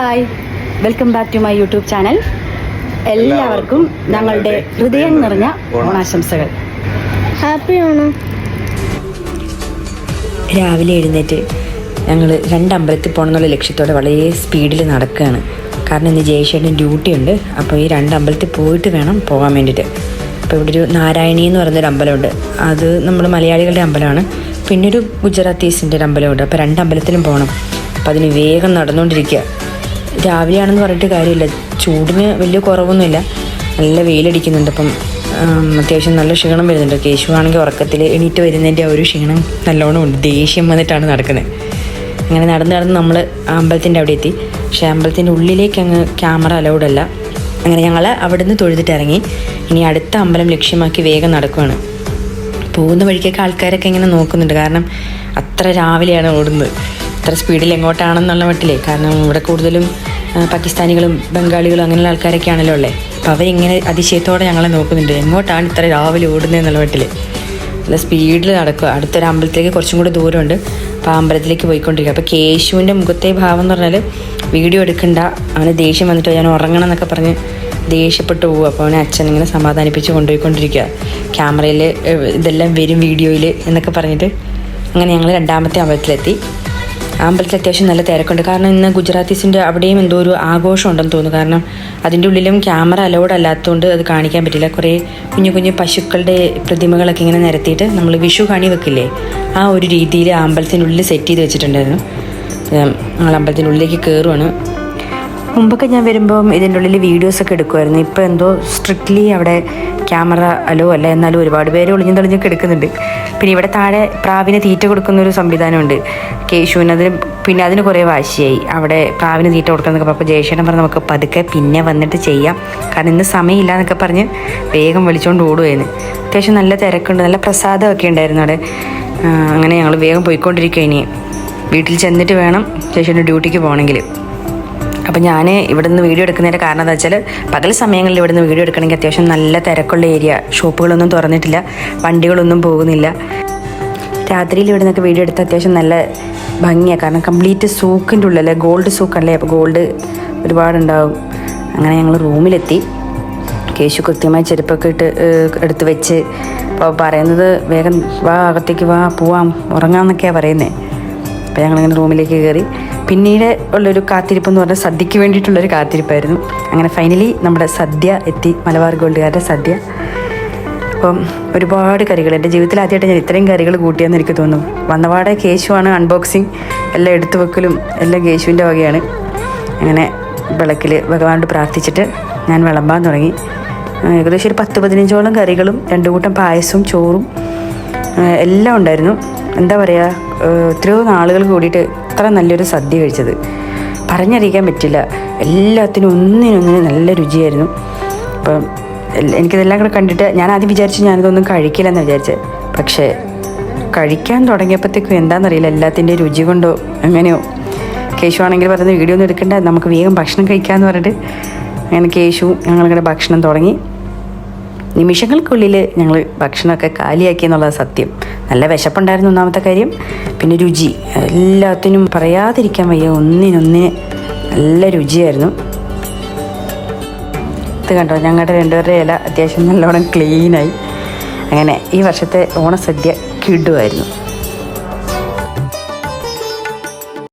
Hi. Welcome back to my YouTube channel. എല്ലാവർക്കും ഞങ്ങളുടെ ഹൃദയം നിറഞ്ഞ ഓണാശംസകൾ. ഹാപ്പി ഓണം രാവിലെ എഴുന്നേറ്റ് ഞങ്ങൾ രണ്ട് അമ്പലത്തിൽ പോകണം എന്നുള്ള ലക്ഷ്യത്തോടെ വളരെ സ്പീഡിൽ നടക്കുകയാണ് കാരണം ഇന്ന് ജയശേഖരൻ ഡ്യൂട്ടി ഉണ്ട്. അപ്പോൾ ഈ രണ്ട് അമ്പലത്തിൽ പോയിട്ട് വേണം പോകാൻ വേണ്ടിയിട്ട്. അപ്പോൾ ഇവിടെ ഒരു നാരായണി എന്ന് പറയുന്നൊരു അമ്പലമുണ്ട്. അത് നമ്മൾ മലയാളികളുടെ അമ്പലമാണ്. പിന്നെ ഒരു ഗുജറാത്തീസിന്റെ ഒരു അമ്പലമുണ്ട്. അപ്പോൾ രണ്ട് അമ്പലത്തിലും പോകണം അപ്പോൾ അതിന് വേഗം നടന്നുകൊണ്ടിരിക്കുക രാവിലെയാണെന്ന് പറഞ്ഞിട്ട് കാര്യമില്ല. ചൂടിന് വലിയ കുറവൊന്നുമില്ല. നല്ല വെയിലടിക്കുന്നുണ്ട്. അപ്പം അത്യാവശ്യം നല്ല ക്ഷീണം വരുന്നുണ്ട്. കേശു ആണെങ്കിൽ ഉറക്കത്തിൽ എണീറ്റ് വരുന്നതിന്റെ ഒരു ക്ഷീണം നല്ലോണം ഉണ്ട്. ദേഷ്യം വന്നിട്ടാണ് നടക്കുന്നത് അങ്ങനെ നടന്ന് നടന്ന് നമ്മൾ അമ്പലത്തിന്റെ അവിടെ എത്തി. പക്ഷേ അമ്പലത്തിന്റെ ഉള്ളിലേക്ക് അങ്ങ് ക്യാമറ അലൗഡ് അല്ല. അങ്ങനെ ഞങ്ങൾ അവിടെ നിന്ന് തൊഴുതിട്ട് ഇറങ്ങി. ഇനി അടുത്ത അമ്പലം ലക്ഷ്യമാക്കി വേഗം നടക്കുകയാണ് പോകുന്ന വഴിക്കൊക്കെ ആൾക്കാരൊക്കെ ഇങ്ങനെ നോക്കുന്നുണ്ട്. കാരണം അത്ര രാവിലെയാണ് ഓടുന്നത്. അത്ര സ്പീഡിൽ എങ്ങോട്ടാണെന്നുള്ള മട്ടിലേ. കാരണം ഇവിടെ കൂടുതലും പാകിസ്ഥാനികളും ബംഗാളികളും അങ്ങനെയുള്ള ആൾക്കാരൊക്കെ ആണല്ലോ ഉള്ളത് അപ്പോൾ അവരിങ്ങനെ അതിശയത്തോടെ ഞങ്ങളെ നോക്കുന്നുണ്ട്. എങ്ങോട്ടാണ് ഇത്ര രാവിലെ ഓടുന്നത് എന്നുള്ള വീട്ടിൽ നല്ല സ്പീഡിൽ നടക്കുക. അടുത്തൊരു അമ്പലത്തിലേക്ക് കുറച്ചും കൂടി ദൂരമുണ്ട്. അപ്പോൾ അമ്പലത്തിലേക്ക് പോയിക്കൊണ്ടിരിക്കുക. അപ്പോൾ കേശുവിന്റെ മുഖത്തെ ഭാവം എന്ന് പറഞ്ഞാൽ വീഡിയോ എടുക്കണ്ട. അവന് ദേഷ്യം വന്നിട്ട് ഞാൻ ഉറങ്ങണം എന്നൊക്കെ പറഞ്ഞ് ദേഷ്യപ്പെട്ടു പോകും അപ്പോൾ അവനെ അച്ഛൻ ഇങ്ങനെ സമാധാനിപ്പിച്ച് കൊണ്ടുപോയിക്കൊണ്ടിരിക്കുക. ക്യാമറയിൽ ഇതെല്ലാം വരും വീഡിയോയിൽ എന്നൊക്കെ പറഞ്ഞിട്ട് അങ്ങനെ ഞങ്ങൾ രണ്ടാമത്തെ അമ്പലത്തിലെത്തി. അമ്പലത്തിൽ അത്യാവശ്യം നല്ല തിരക്കുണ്ട്. കാരണം ഇന്ന് ഗുജറാത്തീസിന്റെ അവിടെയും എന്തോ ഒരു ആഘോഷം ഉണ്ടെന്ന് തോന്നുന്നു. കാരണം അതിന്റെ ഉള്ളിലും ക്യാമറ അലൗഡ് അല്ലാത്തതുകൊണ്ട് അത് കാണിക്കാൻ പറ്റില്ല. കുറേ കുഞ്ഞു കുഞ്ഞു പശുക്കളുടെ പ്രതിമകളൊക്കെ ഇങ്ങനെ നിരത്തിയിട്ട് നമ്മൾ വിഷു കണി വെക്കില്ലേ? ആ ഒരു രീതിയിൽ അമ്പലത്തിനുള്ളിൽ സെറ്റ് ചെയ്ത് വെച്ചിട്ടുണ്ടായിരുന്നു. ഞങ്ങൾ അമ്പലത്തിനുള്ളിലേക്ക് കയറുവാണ് മുമ്പൊക്കെ ഞാൻ വരുമ്പം ഇതിന്റെ ഉള്ളിൽ വീഡിയോസൊക്കെ എടുക്കുമായിരുന്നു ഇപ്പോൾ എന്തോ സ്ട്രിക്ട്ലി അവിടെ ക്യാമറ അലോ അല്ല? എന്നാലും ഒരുപാട് പേര് ഒളിഞ്ഞു തെളിഞ്ഞൊക്കെ എടുക്കുന്നുണ്ട്. പിന്നെ ഇവിടെ താഴെ പ്രാവിന് തീറ്റ കൊടുക്കുന്ന ഒരു സംവിധാനമുണ്ട്. കേശുവിന് അതിന് പിന്നെ അതിന് കുറേ വാശിയായി. അവിടെ പ്രാവിന് തീറ്റ കൊടുക്കുന്നൊക്കെ പറഞ്ഞപ്പോൾ ജയശേഖരൻ പറഞ്ഞ് നമുക്ക് പതുക്കെ പിന്നെ വന്നിട്ട് ചെയ്യാം. കാരണം ഇന്ന് സമയമില്ല എന്നൊക്കെ പറഞ്ഞ് വേഗം വിളിച്ചുകൊണ്ട് ഓടുമായിരുന്നു അത്യാവശ്യം നല്ല തിരക്കുണ്ട്. നല്ല പ്രസാദമൊക്കെ ഉണ്ടായിരുന്നു അവിടെ. അങ്ങനെ ഞങ്ങൾ വേഗം പോയിക്കൊണ്ടിരിക്കുക ഇനി. വീട്ടിൽ ചെന്നിട്ട് വേണം ജയശേഖരന്റെ ഡ്യൂട്ടിക്ക് പോകണമെങ്കിൽ അപ്പം ഞാൻ ഇവിടെ നിന്ന് വീഡിയോ എടുക്കുന്നതിന്റെ കാരണം എന്താ വെച്ചാൽ പകൽ സമയങ്ങളിൽ ഇവിടെ നിന്ന് വീഡിയോ എടുക്കണമെങ്കിൽ അത്യാവശ്യം നല്ല തിരക്കുള്ള ഏരിയ. ഷോപ്പുകളൊന്നും തുറന്നിട്ടില്ല. വണ്ടികളൊന്നും പോകുന്നില്ല. രാത്രിയിൽ ഇവിടെ നിന്നൊക്കെ വീഡിയോ എടുത്താൽ അത്യാവശ്യം നല്ല ഭംഗിയാണ് കാരണം കംപ്ലീറ്റ് സൂക്കിന്റെ ഉള്ളിൽ ഗോൾഡ് സൂക്കല്ലേ? അപ്പോൾ ഗോൾഡ് ഒരുപാടുണ്ടാവും. അങ്ങനെ ഞങ്ങൾ റൂമിലെത്തി. കേശു കൃത്യമായി ചെരുപ്പൊക്കെ ഇട്ട് എടുത്ത് വെച്ച്. അപ്പോൾ പറയുന്നത് വേഗം വാ അകത്തേക്ക് വാ പോവാം ഉറങ്ങാമെന്നൊക്കെയാണ് പറയുന്നത് അപ്പോൾ ഞങ്ങളിങ്ങനെ റൂമിലേക്ക് കയറി. പിന്നീട് ഉള്ളൊരു കാത്തിരിപ്പ് എന്ന് പറഞ്ഞാൽ സദ്യക്ക് വേണ്ടിയിട്ടുള്ളൊരു കാത്തിരിപ്പായിരുന്നു. അങ്ങനെ ഫൈനലി നമ്മുടെ സദ്യ എത്തി. മലബാർ ഗോൾഡുകാരുടെ സദ്യ. അപ്പം ഒരുപാട് കറികൾ. എന്റെ ജീവിതത്തിൽ ആദ്യമായിട്ട് ഞാൻ ഇത്രയും കറികൾ കൂട്ടിയെന്ന് എനിക്ക് തോന്നുന്നു. വന്നപാടെ കേശുവാണ് അൺബോക്സിങ് എല്ലാം എടുത്തു വെക്കലും എല്ലാം കേശുവിന്റെ വകയാണ്. അങ്ങനെ വിളക്കിൽ ഭഗവാനോട് പ്രാർത്ഥിച്ചിട്ട് ഞാൻ വിളമ്പാൻ തുടങ്ങി. ഏകദേശം ഒരു പത്ത് പതിനഞ്ചോളം കറികളും രണ്ട് കൂട്ടം പായസവും ചോറും എല്ലാം ഉണ്ടായിരുന്നു. എന്താ പറയുക എത്രയോ നാളുകൾ കൂടിയിട്ട് ഇത്ര നല്ലൊരു സദ്യ കഴിച്ചത്. പറഞ്ഞറിയിക്കാൻ പറ്റില്ല. എല്ലാത്തിനും ഒന്നിനൊന്നിനും നല്ല രുചിയായിരുന്നു. അപ്പം എനിക്കിതെല്ലാം കൂടെ കണ്ടിട്ട് ഞാൻ ആദ്യം വിചാരിച്ചു ഞാനിതൊന്നും കഴിക്കില്ലെന്ന് വിചാരിച്ചത് പക്ഷേ കഴിക്കാൻ തുടങ്ങിയപ്പോഴത്തേക്കും എന്താണെന്നറിയില്ല എല്ലാത്തിന്റെ രുചി കൊണ്ടോ എങ്ങനെയോ. കേശു ആണെങ്കിൽ പറയുന്നത് വീഡിയോ ഒന്നും എടുക്കണ്ട. നമുക്ക് വേഗം ഭക്ഷണം കഴിക്കാമെന്ന് പറഞ്ഞിട്ട് അങ്ങനെ കേശു ഞങ്ങളിങ്ങനെ ഭക്ഷണം തുടങ്ങി. നിമിഷങ്ങൾക്കുള്ളിൽ ഞങ്ങൾ ഭക്ഷണമൊക്കെ കാലിയാക്കി എന്നുള്ളത് സത്യം. നല്ല വിശപ്പുണ്ടായിരുന്നു ഒന്നാമത്തെ കാര്യം. പിന്നെ രുചി. എല്ലാത്തിനും പറയാതിരിക്കാൻ വയ്യ. ഒന്നിനൊന്നിന് നല്ല രുചിയായിരുന്നു. ഇത് കണ്ടോ? ഞങ്ങളുടെ രണ്ടുപേരുടെ ഇല അത്യാവശ്യം നല്ലോണം ക്ലീനായി അങ്ങനെ ഈ വർഷത്തെ ഓണസദ്യ കിടുമായിരുന്നു